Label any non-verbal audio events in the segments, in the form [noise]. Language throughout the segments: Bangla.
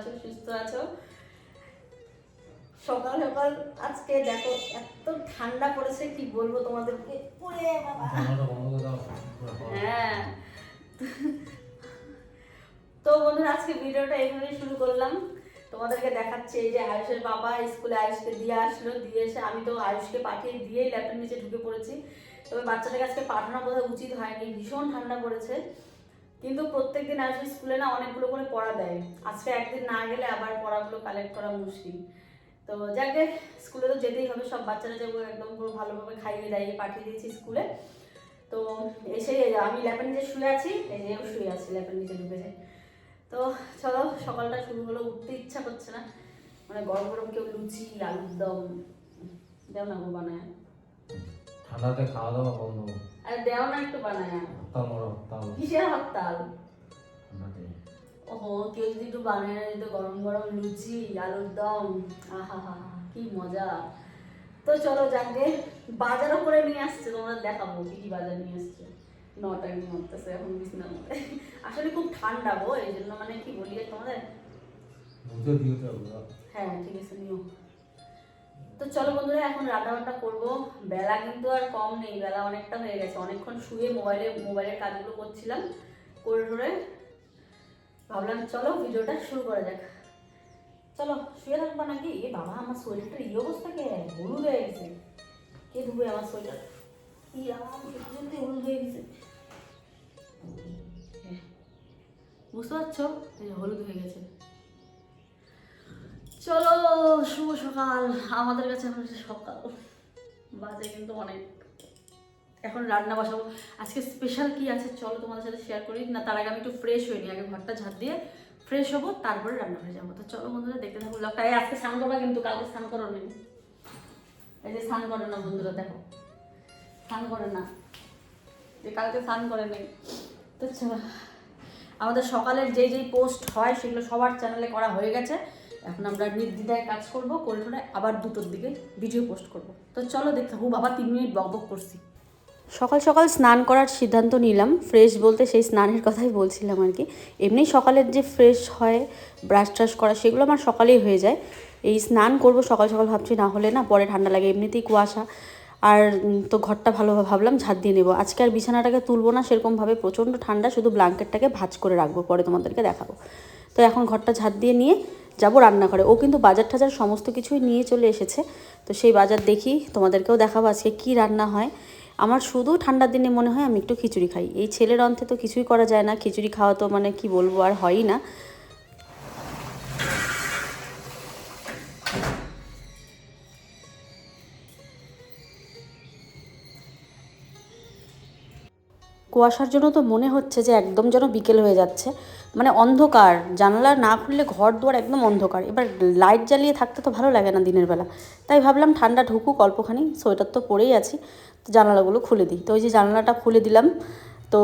আছো সুস্থ আছো? সকাল সকাল আজকে দেখো এত ঠান্ডা পড়েছে কি বলব তোমাদেরকে? হাওয়া। হ্যাঁ। তো বন্ধুরা আজকে ভিডিওটা এইভাবেই শুরু করলাম। তোমাদেরকে দেখাচ্ছি এই যে আয়ুষের বাবা স্কুলে আয়ুষকে দিয়ে আসলো দিয়ে এসে আমি তো আয়ুষকে পাঠিয়ে দিয়েই ল্যাপের নিচে ঢুকে পড়েছি। তবে বাচ্চাটাকে আজকে পাঠানো বোধহয় উচিত হয়নি ভীষণ ঠান্ডা পড়েছে। কিন্তু প্রত্যেকদিন আয়ুষের স্কুলে না অনেকগুলো করে পড়া দেয়। আজকে একদিন না গেলে আবার পড়াগুলো কালেক্ট করা মুশকিল। তো যাকে স্কুলে তো যেতেই হবে সব বাচ্চারা যাব একদম পুরো ভালোভাবে খাইয়ে দাইয়ে পাঠিয়ে দিয়েছি স্কুলে। তো এসে আমি ল্যাপের নিচে শুয়ে আছি এই যে শুয়ে আছি ল্যাপের নিচে ঢুকেছে তো চলো সকালটা শুরু হলো উঠতে ইচ্ছা করছে না। মানে গরম গরম কেউ লুচি আলুর দম দেও না গো বানায়। ঠান্ডাতে খাওয়া দাওয়া বন্ধ আরে দেও না একটু বানায়। হরতাল হরতাল কিসের হরতাল? ওহো কেউ যদি একটু বানিয়ে না দিত গরম গরম লুচি আলুর দম। আহা হা কি মজা। তো চলো যাকে বাজারও করে নিয়ে আসছে তোমাদের দেখাবো কি কি বাজার নিয়ে আসছে। নটায় মরতেছে এখন বিছনার মধ্যে। আসলে খুব ঠান্ডা গো এই জন্য মানে কি বলি তোমাদের। হ্যাঁ ঠিক আছে নিও। তো চলো বন্ধুরা, এখন রান্না বান্না করব। বেলা কিন্তু আর কম নেই, বেলা অনেকটা হয়ে গেছে। অনেকক্ষণ শুয়ে মোবাইলে মোবাইলের কাজগুলো করছিলাম, করে ধরে ভাবলাম চলো ভিডিওটা শুরু করা যাক। চলো, শুয়ে থাকবা নাকি? এ বাবা, আমার সোয়েটারটার এই অবস্থা কে? হলুদ হয়ে গেছে। কে ধুবে আমার সোয়েটার? ই আমার হলুদ হয়ে গেছে। হ্যাঁ। বুঝতে পারছ? হলুদ হয়ে গেছে। চলো, শুভ সকাল। আমাদের কাছে এখন সকাল। বাজে কিন্তু অনেক। এখন রান্না বসাবো। আজকে স্পেশাল কি আছে চলো তোমাদের সাথে শেয়ার করি। না, তার আগে আমি একটু ফ্রেশ হইনি আগে ঘরটা ঝাড় দিয়ে ফ্রেশ হব, তারপরে রান্না করে যাব। তো চলো বন্ধুরা, দেখতে থাকো ব্লগটা এই আজকে স্নান করবা কিন্তু, কালকে স্নান করো নি। এই যে স্নান করে না বন্ধুরা, দেখো। স্নান করে না। যে কালকে স্নান করে নেই। তো আমাদের সকালের যেই যেই পোস্ট হয়, সেগুলো সবার চ্যানেলে করা হয়ে গেছে। এখন আমরা নির্দ্বিধায় কাজ করব, করে টোরে আবার দুটোর দিকে ভিডিও পোস্ট করব। তো চলো দেখতে হু বাবা তিন মিনিট বক বক করছি। সকাল সকাল স্নান করার সিদ্ধান্ত নিলাম ফ্রেশ বলতে সেই স্নানের কথাই বলছিলাম আর কি। এমনি সকালের যে ফ্রেশ হয় ব্রাশ ট্রাশ করা, সেগুলো আমার সকালেই হয়ে যায়। এই স্নান করব সকাল সকাল ভাবছি, না হলে না পরে ঠান্ডা লাগে, এমনিতেই কুয়াশা। আর তো ঘরটা ভালো ভাবলাম, ঝাঁট দিয়ে নেব। আজকে আর বিছানাটাকে তুলবো না, সেরকমভাবে প্রচণ্ড ঠান্ডা, শুধু ব্ল্যাঙ্কেটটাকে ভাঁজ করে রাখব, পরে তোমাদেরকে দেখাবো। তো এখন ঘরটা ঝাঁট দিয়ে নিয়ে যাব রান্নাঘরে। ও কিন্তু বাজার টাজার সমস্ত কিছুই নিয়ে চলে এসেছে। তো সেই বাজার দেখি, তোমাদেরকেও দেখাবো আজকে কী রান্না হয়। আমার শুধু ঠান্ডার দিনে মনে হয় আমি একটু খিচুড়ি খাই। এই ছেলের অন্তে তো কিছুই করা যায় না। খিচুড়ি খাওয়া তো মানে কি বলব আর হয়ই না। কুয়াশার জন্য তো মনে হচ্ছে যে একদম যেন বিকেল হয়ে যাচ্ছে। মানে অন্ধকার, জানালা না খুললে ঘর দুয়ার একদম অন্ধকার। এবার লাইট জ্বালিয়ে থাকতে তো ভালো লাগে না দিনের বেলা। তাই ভাবলাম ঠান্ডা ঢুকুক, অল্পখানি, সোয়েটার তো পরেই আছি। তো জানালাগুলো খুলে দিই। তো ওই যে জানালাটা খুলে দিলাম। তো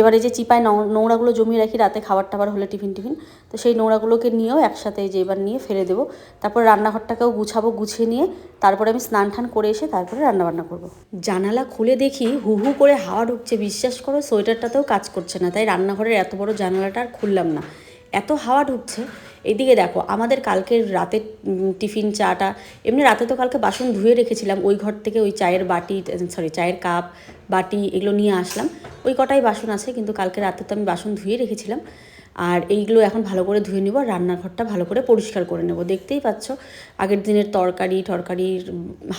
এবার যে চিপায় নোংরাগুলো জমিয়ে রাখি, রাতে খাবার টাবার হলে টিফিন টিফিন, তো সেই নোংরাগুলোকে নিয়েও একসাথে যে এবার নিয়ে ফেলে দেবো তারপর রান্নাঘরটাকেও গুছাবো, গুছিয়ে নিয়ে তারপরে আমি স্নান টান করে এসে তারপরে রান্নাবান্না করব। জানালা খুলে দেখি হু হু করে হাওয়া ঢুকছে, বিশ্বাস করো সোয়েটারটাতেও কাজ করছে না, তাই রান্নাঘরের এত বড় জানালাটা আর খুললাম না এত হাওয়া ঢুকছে এদিকে দেখো, আমাদের কালকের রাতের টিফিন, চাটা, এমনি রাতে তো কালকে বাসন ধুয়ে রেখেছিলাম, ওই ঘর থেকে ওই চায়ের বাটি সরি চায়ের কাপ, বাটি এগুলো নিয়ে আসলাম। ওই কটাই বাসন আছে, কিন্তু কালকে রাতে তো আমি বাসন ধুয়ে রেখেছিলাম। আর এইগুলো এখন ভালো করে ধুয়ে নেব রান্নাঘরটা ভালো করে পরিষ্কার করে নেব। দেখতেই পাচ্ছ, আগের দিনের তরকারি টরকারির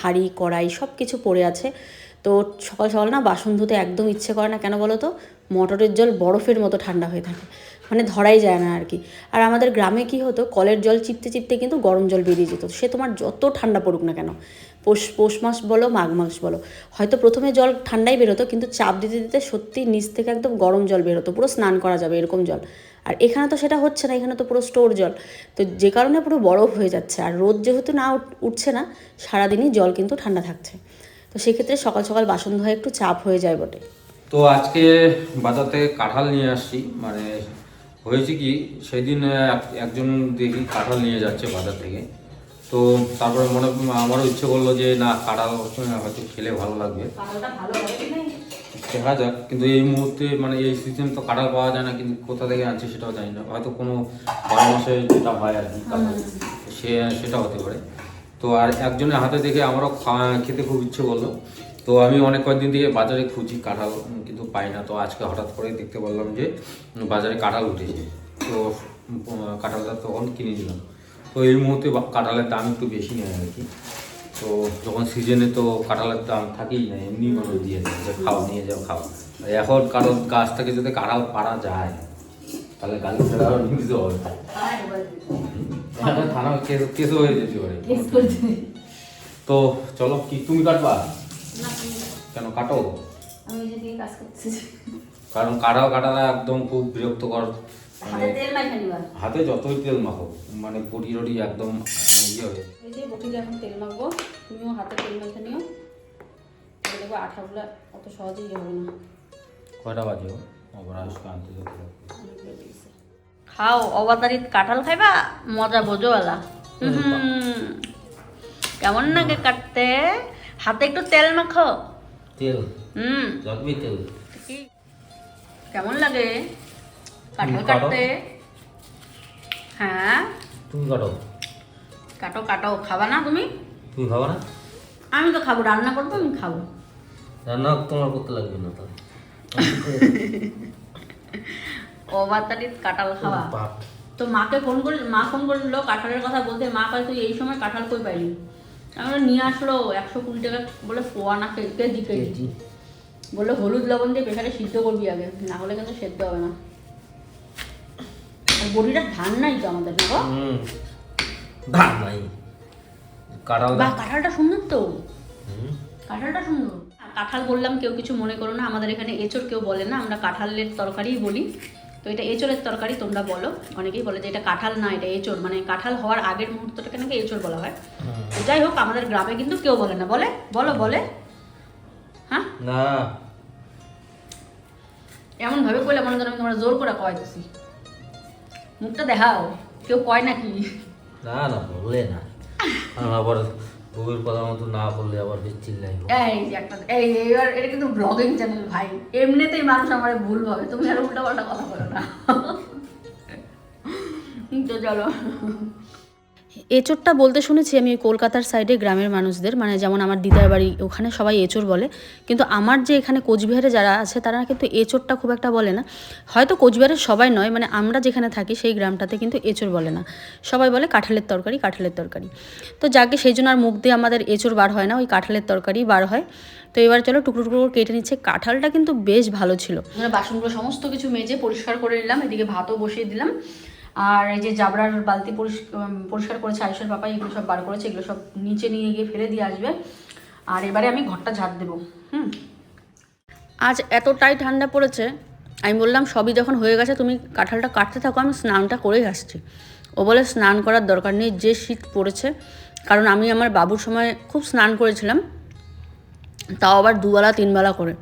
হাঁড়ি, কড়াই সব কিছু পড়ে আছে। তো সকাল সকাল না বাসন ধুতে একদম ইচ্ছে করে না, কেন বলো তো? মটরের জল বরফের মতো ঠান্ডা হয়ে থাকে মানে ধরাই যায় না আর কি। আর আমাদের গ্রামে কি হতো, কলের জল চিপতে চিপতে কিন্তু গরম জল বেরিয়ে যেত। সে তোমার যত ঠান্ডা পড়ুক না কেন পৌষ পৌষ মাস বলো, মাঘ মাস বলো। হয়তো প্রথমে জল ঠান্ডাই বেরোতো, কিন্তু চাপ দিতে দিতে সত্যি নিচ থেকে একদম গরম জল বেরোতো, পুরো স্নান করা যাবে এরকম জল। আর এখানে তো সেটা হচ্ছে না, এখানে তো পুরো স্টোর জল। তো যে কারণে পুরো বরফ হয়ে যাচ্ছে, আর রোদ যেহেতু না উঠছে না, সারাদিনই জল কিন্তু ঠান্ডা থাকছে। তো সেক্ষেত্রে সকাল সকাল বাসন ধোয়া একটু চাপ হয়ে যায় বটে। তো আজকে বাজার থেকে কাঁঠাল নিয়ে আসছি মানে হয়েছে কি, সেদিন এক- একজন দেখি কাঁঠাল নিয়ে যাচ্ছে বাজার থেকে। তো তারপরে মনে আমারও ইচ্ছে করল যে না কাঁঠাল হয়তো খেলে ভালো লাগবে। দেখা যাক কিন্তু এই মুহূর্তে মানে এই সিজন তো কাঁঠাল পাওয়া যায় না কিন্তু কোথা থেকে আনছে সেটাও জানি না। হয়তো কোনো বারো মাসে যেটা হয় আর কি সে সেটা হতে পারে। তো আর একজনের হাতে দেখে আমারও খেতে খুব ইচ্ছে করল। তো আমি অনেক কয়েকদিন থেকে বাজারে খুঁজি কাঁঠাল কিন্তু পাই না। তো আজকে হঠাৎ করে দেখতে পারলাম যে বাজারে কাঁঠাল উঠেছে। তো কাঁঠালটা তখন কিনে নিলাম। তো এই মুহূর্তে কাঁঠালের দাম একটু বেশি নেয় আর কি। তো যখন সিজনে তো কাঁঠালের দাম থাকেই না এমনি মানুষ দিয়ে দেয় যে খাও নিয়ে যাও খাও। এখন কারও গাছ থেকে যদি কাঁঠাল পাড়া যায় তাহলে গালি কিছু হবে। এখন থানা কেস কেসও হয়ে যেতে পারে তো চলো কি তুমি কাটবা? কেন কাটো? কারণ কাটাও কাটাটা একদম খুব বিরক্তকর মানে হাতে যতই তেল মাখো মানে বটি রটি একদম আহ, ইয়ে হয়ে এই যে বটিতে এখন তেল মাখবো তুমিও হাতে তেল মেখে নিও। দেখব আঠাগুলো অত সহজেই হবে না। কয়টা বাজে খাও অবাতারিত কাঁঠাল খাইবা? মজা বোঝো এলা কেমন লাগে কাটতে? হাতে একটু তেল মাখো। তেল? হুম। তেল? কেমন লাগে? কাটো। কাটতে। হ্যাঁ। তুমি কাটো। কাটো কাটো খাবা না তুমি? তুমি খাব না? আমি তো খাব রান্না করব আমি খাব। রান্না তোমার করতে লাগবে না তাহলে কাঁঠাল খাওয়া। তো মাকে ফোন করে মা ফোন করল কাঁঠালের কথা বলতে। মা কয় তুই এই সময় কাঁঠাল কই পাইলি? আমরা নিয়ে আসলো একশো কুড়ি টাকা বলে পোয়া না কেজি কেজি। বলে হলুদ লবণ দিয়ে প্রেশারে সিদ্ধ করবি আগে না হলে কিন্তু সেদ্ধ হবে না। বড়িটা ধান নাই তো আমাদের না ধান নাই। কাটাও বাহ কাঁঠালটা সুন্দর তো। কাঁঠালটা সুন্দর। কাঁঠাল বললাম কেউ কিছু মনে করো না আমাদের এখানে এঁচড় কেউ বলে না আমরা কাঁঠালের তরকারিই বলি। তো এটা এঁচড়ের তরকারি তোমরা বলো। অনেকেই বলে যে এটা কাঁঠাল না এটা এঁচড়। মানে কাঁঠাল হওয়ার আগের মুহূর্তটাকে নাকি এঁচড় বলা হয়। তো যাই হোক আমাদের গ্রামে কিন্তু কেউ বলে না। বলে? বলো বলে। হ্যাঁ? না। এমন ভাবে কইলে মনে করো আমি তোমরা জোর করে কয়তেছি মুখটা দেখাও কেউ কয় নাকি? না না বললে না। আবার বউয়ের কথা মতো না বললে আবার বেশ চিল্লাই এই যে একটা এই এবার এটা কিন্তু ব্লগিং চ্যানেল ভাই। এমনিতেই মানুষ আমার ভুল ভাবে। তুমি আর উল্টা পাল্টা কথা বলো না। তো চলো। এঁচোড়টা বলতে শুনেছি আমি কলকাতার সাইডে গ্রামের মানুষদের মানে যেমন আমার দিদার বাড়ি ওখানে সবাই এঁচোড় বলে। কিন্তু আমার যে এখানে কোচবিহারে যারা আছে, তারা কিন্তু এঁচোড়টা খুব একটা বলে না। হয়তো কোচবিহারের সবাই নয় মানে আমরা যেখানে থাকি সেই গ্রামটাতে কিন্তু এঁচোড় বলে না। সবাই বলে কাঁঠালের তরকারি কাঁঠালের তরকারি। তো যাকে সেই জন্য আর মুখ দিয়ে আমাদের এঁচোড় বার হয় না, ওই কাঁঠালের তরকারি বার হয়। তো এবার চলো টুকরো টুকরো কেটে নিচ্ছে। কাঁঠালটা কিন্তু বেশ ভালো ছিল। বাসনগুলো সমস্ত কিছু মেজে পরিষ্কার করে নিলাম, এদিকে ভাতও বসিয়ে দিলাম। আর এই যে জাবরার বালতি পরিষ্কার করেছে আয়ুষের বাবা, এগুলো সব বার করেছে, এগুলো সব নিচে নিয়ে গিয়ে ফেলে দিয়ে আসবে। আর এবারে আমি ঘরটা ঝাড় দেবো, হুম। আজ এতটাই ঠান্ডা পড়েছে, আমি বললাম সবই যখন হয়ে গেছে, তুমি কাঁঠালটা কাটতে থাকো, আমি স্নানটা করেই আসছি। ও বলে স্নান করার দরকার নেই, যে শীত পড়েছে, কারণ আমি আমার বাবুর সময় খুব স্নান করেছিলাম, তাও আবার দুবেলা, তিনবেলা করে।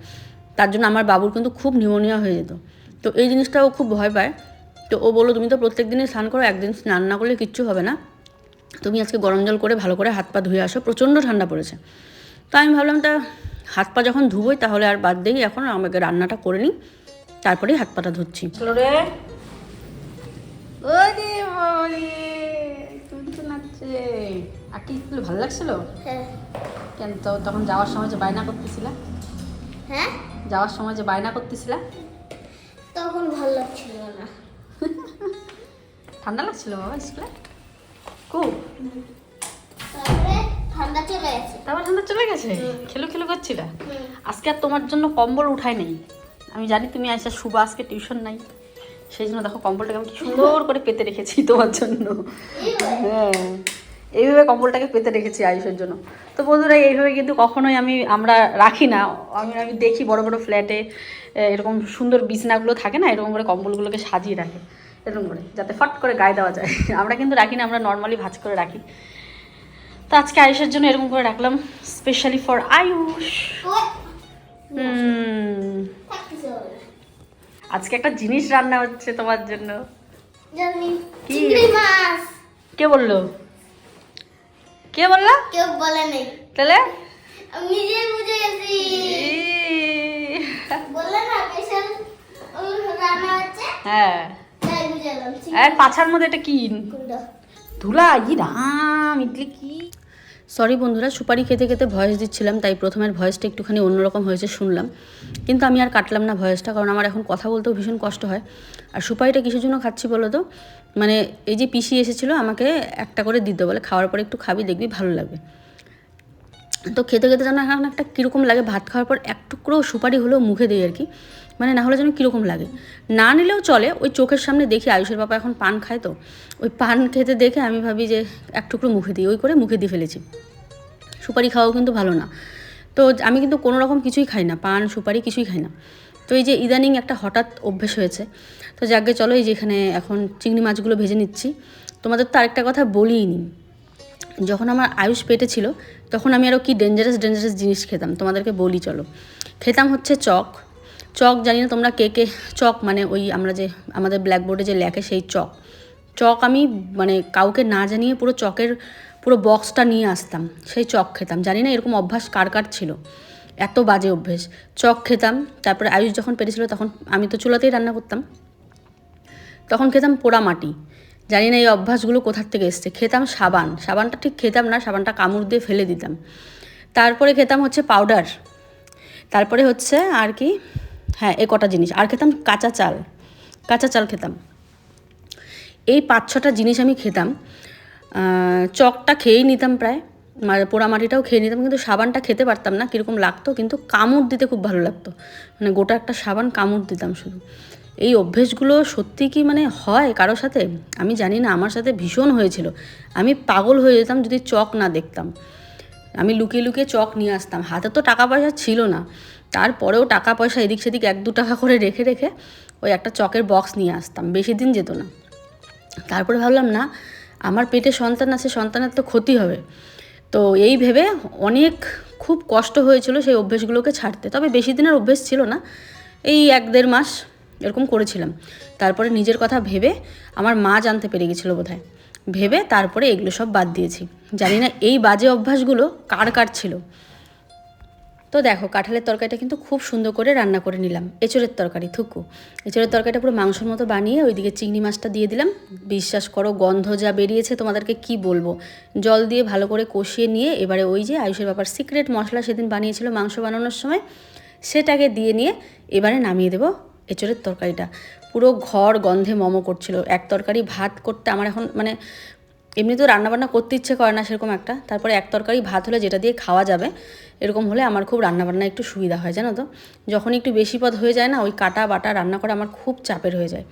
তার জন্য আমার বাবুর কিন্তু খুব নিউমোনিয়া হয়ে যেত। তো এই জিনিসটা ও খুব ভয় পায়। তো ও বলল তুমি তো প্রত্যেক দিনই স্নান করো একদিন স্নান না করলে কিচ্ছু হবে না। তুমি আজকে গরম জল করে ভালো করে হাত পা ধুয়ে আসো প্রচণ্ড ঠান্ডা পড়েছে। তো আমি ভাবলাম তা হাত পা যখন ধুবোই তাহলে আর বাদ দিই এখন আমাকে রান্নাটা করে নিই তারপরেই হাত পাটা ধুচ্ছি। ভালো লাগছিল? হ্যাঁ। কেন তো তখন যাওয়ার সময় যে বায়না করতেছিলা? হ্যাঁ? যাওয়ার সময় যে বায়না করতেছিলা? তখন ভালো লাগছিল না। ঠান্ডা লাগছিল বাবা স্কুলে? খুব ঠান্ডা চলে গেছে। তারপর ঠান্ডা চলে গেছে? খেলো খেলো করছিল? আজকে আর তোমার জন্য কম্বল উঠাই নেই। আমি জানি তুমি আসা শুভ আজকে টিউশন নাই। সেই জন্য দেখো কম্বলটাকে আমি কি সুন্দর করে পেতে রেখেছি তোমার জন্য। হ্যাঁ। এইভাবে কম্বলটাকে পেতে রেখেছি আয়ুষের জন্য। তো বন্ধুরা এইভাবে কিন্তু কখনোই আমি আমরা রাখি না। আমি আমি দেখি বড় বড় ফ্ল্যাটে এরকম সুন্দর বিছনাগুলো থাকে না এরকম করে কম্বলগুলোকে সাজিয়ে রাখে এরকম করে যাতে ফট করে গায়ে দেওয়া যায়। [laughs] আমরা কিন্তু রাখি না আমরা নর্মালি ভাজ করে রাখি। তো আজকে আয়ুষের জন্য এরকম করে রাখলাম স্পেশালি ফর আয়ুষ। আজকে একটা জিনিস রান্না হচ্ছে তোমার জন্য? কে বলল? কে বলল? কেউ বলে তাহলে? বুঝে গেছি বললে না রান্না হচ্ছে। হ্যাঁ। আর পাছার মধ্যে এটা কি? ধুলা ই রাম ইডলি কি? সরি বন্ধুরা, সুপারি খেতে খেতে ভয়েস দিচ্ছিলাম, তাই প্রথমের ভয়েসটা একটুখানি অন্যরকম হয়েছে শুনলাম। কিন্তু আমি আর কাটলাম না ভয়েসটা কারণ আমার এখন কথা বলতেও ভীষণ কষ্ট হয়। আর সুপারিটা কিসের জন্য খাচ্ছি বলো তো? মানে এই যে পিসি এসেছিল, আমাকে একটা করে দিতে বলে, খাওয়ার পরে একটু খাবি, দেখবি ভালো লাগবে। তো খেতে খেতে যেন এখন একটা কীরকম লাগে, ভাত খাওয়ার পর এক টুকরো সুপারি হলেও মুখে দিই আর কি। মানে না হলে যেন কীরকম লাগে। না নিলেও চলে, ওই চোখের সামনে দেখি আয়ুষের বাবা এখন পান খায় তো। ওই পান খেতে দেখে আমি ভাবি যে এক টুকরো মুখে দিই, ওই করে মুখে দিয়ে ফেলেছি। সুপারি খাওয়াও কিন্তু ভালো না। তো আমি কিন্তু কোনো রকম কিছুই খাই না, পান, সুপারি কিছুই খাই না। তো এই যে ইদানিং একটা হঠাৎ অভ্যেস হয়েছে, তো যাকে চলো এই যে এখানে এখন চিংড়ি মাছগুলো ভেজে নিচ্ছি, তোমাদের তো আরেকটা কথা বলিই নি। যখন আমার আয়ুষ পেটে ছিল, তখন আমি আরও কি ডেঞ্জারাস ডেঞ্জারাস জিনিস খেতাম, তোমাদেরকে বলি চলো। খেতাম হচ্ছে চক চক, জানি না তোমরা কে কে চক মানে ওই আমরা যে, আমাদের ব্ল্যাকবোর্ডে যে লেখে সেই চক। চক আমি মানে কাউকে না জানিয়ে পুরো চকের, পুরো বক্সটা নিয়ে আসতাম, সেই চক খেতাম। জানি না এরকম অভ্যাস কার কার ছিল। এত বাজে অভ্যেস। চক খেতাম, তারপরে আয়ুষ যখন পেটেছিল তখন আমি তো চুলাতেই রান্না করতাম। তখন খেতাম পোড়া মাটি। জানি না এই অভ্যাসগুলো কোথার থেকে এসছে। খেতাম সাবান। সাবানটা ঠিক খেতাম না, সাবানটা কামড় দিয়ে ফেলে দিতাম। তারপরে খেতাম হচ্ছে পাউডার তারপরে হচ্ছে আর কি হ্যাঁ এ কটা জিনিস। আর খেতাম কাঁচা চাল। কাঁচা চাল খেতাম। এই পাঁচ ছটা জিনিস আমি খেতাম। চকটা খেয়েই নিতাম প্রায়। মানে পোড়ামাটিটাও খেয়ে নিতাম, কিন্তু সাবানটা খেতে পারতাম না, কীরকম লাগতো, কিন্তু কামড় দিতে খুব ভালো লাগতো। মানে গোটা একটা সাবান কামড় দিতাম শুধু। এই অভ্যেসগুলো সত্যি কি মানে হয় কারোর সাথে? আমি জানি না, আমার সাথে ভীষণ হয়েছিল। আমি পাগল হয়ে যেতাম যদি চক না দেখতাম। আমি লুকিয়ে লুকিয়ে চক নিয়ে আসতাম। হাতে তো টাকা পয়সা ছিল না। তারপরেও টাকা পয়সা এদিক সেদিক এক দু টাকা করে রেখে রেখে ওই একটা চকের বক্স নিয়ে আসতাম। বেশি দিন যেত না। তারপরে ভাবলাম, না, আমার পেটে সন্তান আছে, সন্তানের তো ক্ষতি হবে। তো এই ভেবে অনেক খুব কষ্ট হয়েছিল সেই অভ্যেসগুলোকে ছাড়তে। তবে বেশি দিনের অভ্যেস ছিল না। এই এক দেড় মাস এরকম করেছিলাম। তারপরে নিজের কথা ভেবে আমার মা জানতে পেরে গেছিল বোধহয়। ভেবে তারপরে এগুলো সব বাদ দিয়েছি। জানি না এই বাজে অভ্যাসগুলো কার কার ছিল। তো দেখো, কাঁঠালের তরকারিটা কিন্তু খুব সুন্দর করে রান্না করে নিলাম। এঁচড়ের তরকারি, থুকু। এঁচড়ের তরকারিটা পুরো মাংসের মতো বানিয়ে ওইদিকে চিংড়ি মাছটা দিয়ে দিলাম। বিশ্বাস করো, গন্ধ যা বেরিয়েছে তোমাদেরকে কি বলব? জল দিয়ে ভালো করে কষিয়ে নিয়ে এবারে ওই যে আয়ুষের ব্যাপার সিক্রেট মশলা সেদিন বানিয়েছিল মাংস বানানোর সময়, সেটাকে দিয়ে নিয়ে এবারে নামিয়ে দেবো এঁচড়ের তরকারিটা। পুরো ঘর গন্ধে মমো করছিল। এক তরকারি ভাত করতে আমার এখন মানে এমনি তো রান্নাবান্না করতে ইচ্ছে করে না সেরকম একটা। তারপরে এক তরকারি, ভাত হলে যেটা দিয়ে খাওয়া যাবে, এরকম হলে আমার খুব রান্নাবান্না একটু সুবিধা হয়, জানো তো? যখন একটু বেশি পদ হয়ে যায় না, ওই কাটা বাটা রান্না করা আমার খুব চাপের হয়ে যায়।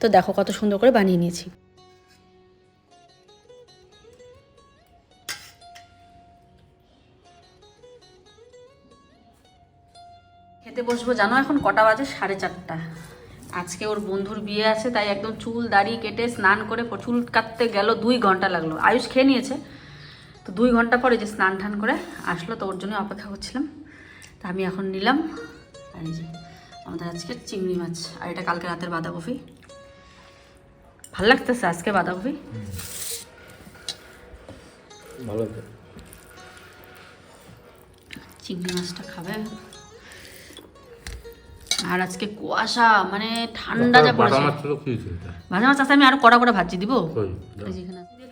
তো দেখো কত সুন্দর করে বানিয়ে নিয়েছি। খেতে বসবো জানো এখন? কটা বাজে? সাড়ে চারটা। আজকে ওর বন্ধুর বিয়ে আছে তাই একদম চুল দাড়ি কেটে স্নান করে চুল কাটতে গেল দুই ঘণ্টা লাগল। আয়ুষ খেয়ে নিয়েছে তো দুই ঘণ্টা পরে যে স্নান টান করে আসলো তো ওর জন্য অপেক্ষা করছিলাম। তা আমি এখন নিলাম আর এই যে আমাদের আজকে চিংড়ি মাছ আর এটা কালকে রাতের বাঁধাকপি। ভালো লাগতেছে আজকে বাঁধাকপি? ভালো চিংড়ি মাছটা খাবে। আর আজকে কুয়াশা মানে ঠান্ডা যা পড়েছে। ভাজা মাছ আছে আমি আরও কড়া করে ভাজি দিব?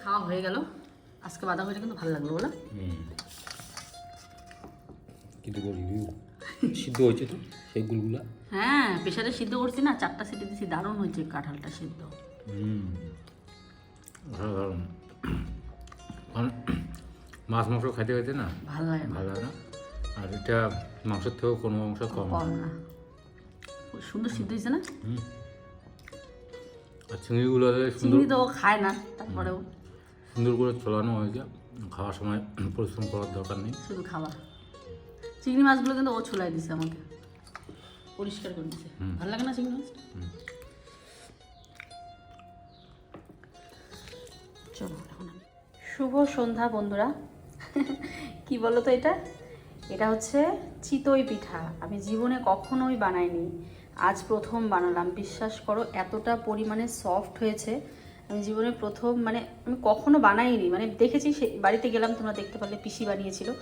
খাওয়া হয়ে গেল। আজকে বাঁধাকপিটা কিন্তু ভালো লাগল বলো। কিন্তু রিভিউ সিদ্ধ হয়েছে তো সেই গুলগুলা। হ্যাঁ প্রেশারে সিদ্ধ করছি না চারটা সিটি দিছি দারুণ হয়েছে কাঁঠালটা সিদ্ধ। হুম কারণ মাছ মাংস খাইতে খাইতে না? ভালো লাগে ভালো লাগে না। আর এটা মাংসের থেকেও কোনো অংশ কম। কম না। খুব সুন্দর সিদ্ধ হয়েছে না? আর চিংড়িগুলো চিংড়ি তো খায় না তারপরেও। সুন্দর করে চলানো হয়েছে। খাওয়ার সময় [clears throat] পরিশ্রম করার দরকার নেই। শুধু খাওয়া। চিংড়ি মাছগুলো কিন্তু ও ছুলাই দিছে আমাকে। পরিষ্কার করে দিছে। ভালো লাগে না চিংড়ি মাছ? চলো এখন শুভ সন্ধ্যা বন্ধুরা। [laughs] কি বলো তো এটা? এটা হচ্ছে চিতই পিঠা। আমি জীবনে কখনোই বানাইনি। আজ প্রথম বানালাম। বিশ্বাস করো, এতটা পরিমাণে সফট হয়েছে। আমি জীবনে প্রথম মানে আমি কখনো বানাইনি। মানে দেখেছি সে, বাড়িতে গেলাম, তোমরা দেখতে পারলে পিসি বানিয়েছিল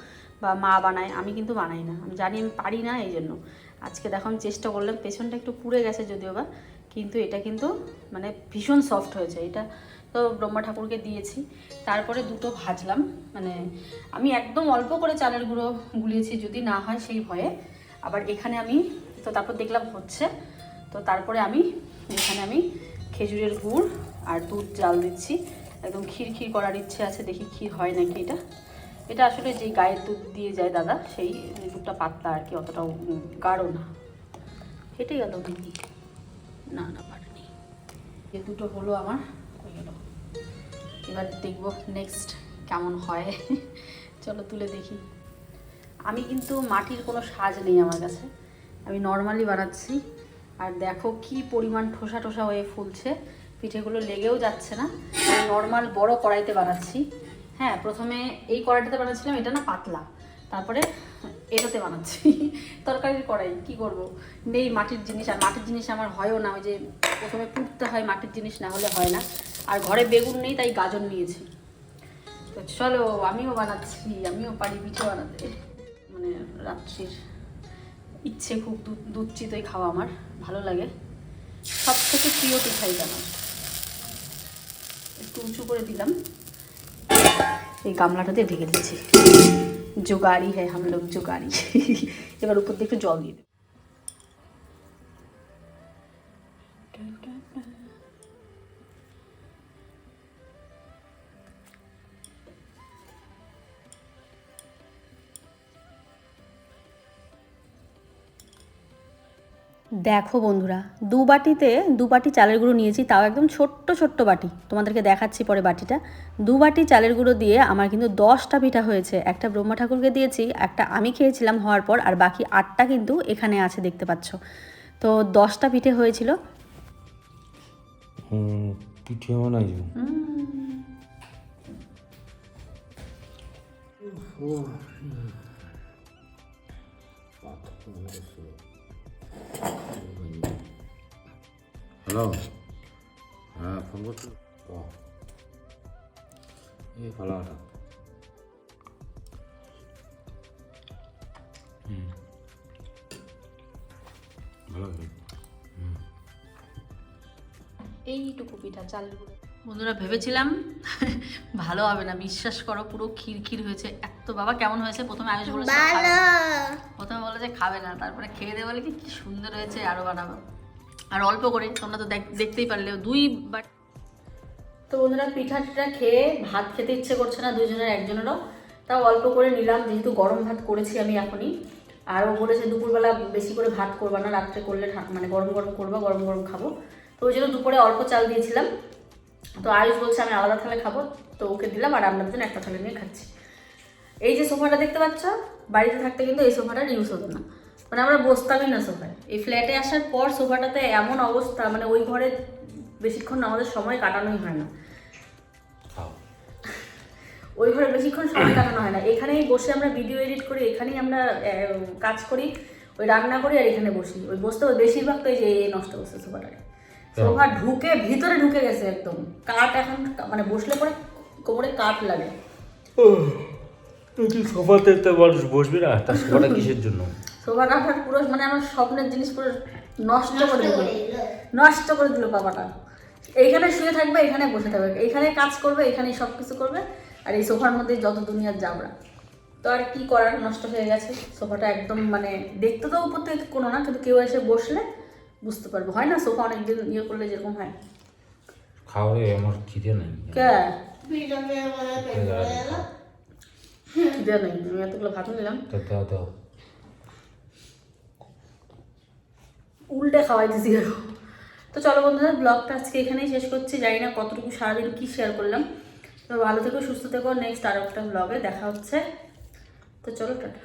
বা মা বানায়, আমি কিন্তু বানাই না। আমি জানি আমি পারি না এই জন্য। আজকে দেখো, আমি চেষ্টা করলাম, পেছনটা একটু পুড়ে গেছে যদিও বা, কিন্তু এটা কিন্তু মানে ভীষণ সফট হয়েছে। এটা তো ব্রহ্মা ঠাকুরকে দিয়েছি। তারপরে দুটো ভাজলাম। মানে আমি একদম অল্প করে চালের গুঁড়ো গুলিয়েছি, যদি না হয় সেই ভয়ে। আবার এখানে আমি তো তারপর দেখলাম হচ্ছে। তো তারপরে আমি, এখানে আমি খেজুরের গুড় আর দুধ জাল দিচ্ছি। একদম ক্ষীর ক্ষীর করার ইচ্ছে আছে, দেখি ক্ষীর হয় নাকি এটা। এটা আসলে যে গায়ের দুধ দিয়ে যায় দাদা, সেই দুধটা পাতলা আর কি, অতটাও গাঢ় না। হেঁটে গেল দিদি না না পারেনি এ দুটো হলো আমার, হয়ে এবার দেখব নেক্সট কেমন হয়। চলো তুলে দেখি। আমি কিন্তু মাটির কোনো সাজ নেই আমার কাছে। আমি নর্মালি বানাচ্ছি। আর দেখো কি পরিমাণ ঠোসা ঠোসা হয়ে ফুলছে। পিঠেগুলো লেগেও যাচ্ছে না। আমি নর্মাল বড় কড়াইতে বানাচ্ছি। হ্যাঁ প্রথমে এই কড়াইটাতে বানাচ্ছিলাম এটা না পাতলা। তারপরে এটাতে বানাচ্ছি। তরকারির কড়াই, কি করব? নেই মাটির জিনিস, আর মাটির জিনিস আমার হয়ও না। ওই যে প্রথমে পুড়তে হয় মাটির জিনিস, না হলে হয় না। আর ঘরে বেগুন নেই, তাই গাজর নিয়েছি। তো চলো, আমিও বানাচ্ছি, আমিও পারি পিঠে বানাতে। মানে রাত্রির ইচ্ছে, খুব দুধ দুধ চিতই খাওয়া আমার, ভালো লাগে। সব থেকে প্রিয় পিঠাই আমার একটু উঁচু করে দিলাম। এই গামলাটাতে ঢেকে দিচ্ছি। জোগাড়ি হ্যাঁ হাম লোক জোগাড়ি এবার উপর দিয়ে একটু জল দিয়ে দেব। দেখো বন্ধুরা দু বাটিতে দু বাটি চালের গুঁড়ো নিয়েছি তাও একদম ছোট্ট ছোট্ট বাটি। তোমাদেরকে দেখাচ্ছি পরে বাটিটা। দু বাটি চালের গুঁড়ো দিয়ে আমার কিন্তু দশটা পিঠা হয়েছে। একটা ব্রহ্মা ঠাকুরকে দিয়েছি একটা আমি খেয়েছিলাম হওয়ার পর আর বাকি আটটা কিন্তু এখানে আছে দেখতে পাচ্ছ। তো দশটা পিঠে হয়েছিল। পিঠে বানাইছো হ্যাঁ ফোন করছ ও এই ভালো হঠাৎ হুম ভালো হবে এইটুকু পিঠা চালের গুঁড়ো বন্ধুরা ভেবেছিলাম [laughs] ভালো হবে না বিশ্বাস করো পুরো ক্ষীর হয়েছে। এত বাবা কেমন হয়েছে? প্রথমে আয়ুষ বলেছে। প্রথমে বলে যে খাবে না। তারপরে খেয়ে দিয়ে বলে কি কি সুন্দর হয়েছে আরও বানাবো। আর অল্প করে তোমরা তো দেখ- দেখতেই পারলে দুই বাট তো বন্ধুরা পিঠা টিঠা খেয়ে ভাত খেতে ইচ্ছে করছে না দুজনের একজনেরও। তাও অল্প করে নিলাম যেহেতু গরম ভাত করেছি আমি এখনই। আর ও বলেছে দুপুরবেলা বেশি করে ভাত করবা না রাত্রে করলে মানে গরম গরম করবা গরম গরম খাব। তো ওই জন্য দুপুরে অল্প চাল দিয়েছিলাম। তো আয়ুষ বলছে আমি আলাদা থালে খাব। তো ওকে দিলাম আর আমরা দুজন একটা থালে নিয়ে খাচ্ছি। এই যে সোফাটা দেখতে পাচ্ছ বাড়িতে থাকতে কিন্তু এই সোফাটার ইউজ হতো না। মানে আমরা বসতামই না সোফায়। এই ফ্ল্যাটে আসার পর সোফাটাতে এমন অবস্থা মানে ওই ঘরে বেশিক্ষণ আমাদের সময় কাটানোই হয় না। ওই ঘরে বেশিক্ষণ সময় কাটানো হয় না। এখানেই বসে আমরা ভিডিও এডিট করি এখানেই আমরা কাজ করি ওই রান্না করি আর এখানে বসি। ওই বসতে বেশিরভাগ তো এই যে নষ্ট করছে সোফাটাকে সোফা ঢুকে ভিতরে ঢুকে গেছে একদম। কাঠ এখন মানে বসলে পরে কোমরে কাঠ লাগে। সোফাতে তো মানুষ বসবে না? তার সোফাটা কিসের জন্য? সোফাটা আমার পুরো মানে আমার স্বপ্নের জিনিস পুরো নষ্ট করে দিল। নষ্ট করে দিল বাবাটা। এইখানে শুয়ে থাকবে এখানে বসে থাকবে। এখানে কাজ করবে এখানেই সব কিছু করবে। আর এই সোফার মধ্যে যত দুনিয়ার যাবরা তো আর কি করার? নষ্ট হয়ে গেছে। সোফাটা একদম মানে দেখতে তো উপর থেকে কোনো না কিন্তু কেউ এসে বসলে বুঝতে পারব। হয় না সোফা অনেকদিন ইয়ে করলে যেরকম হয়। খাওয়ারে আমার খিদে নাই। কে। খিদে নেই। আমি এতগুলো ভাত নিলাম। দাও দাও উল্টে খাওয়াই দিছি তো চলো বন্ধুরা ব্লগটা আজকে এখানেই শেষ করছি। জানি না কতটুকু সারাদিন কি শেয়ার করলাম। তো ভালো থেকো সুস্থ থেকো। নেক্সট আরও একটা ব্লগে দেখা হচ্ছে। তো চলো টাটা।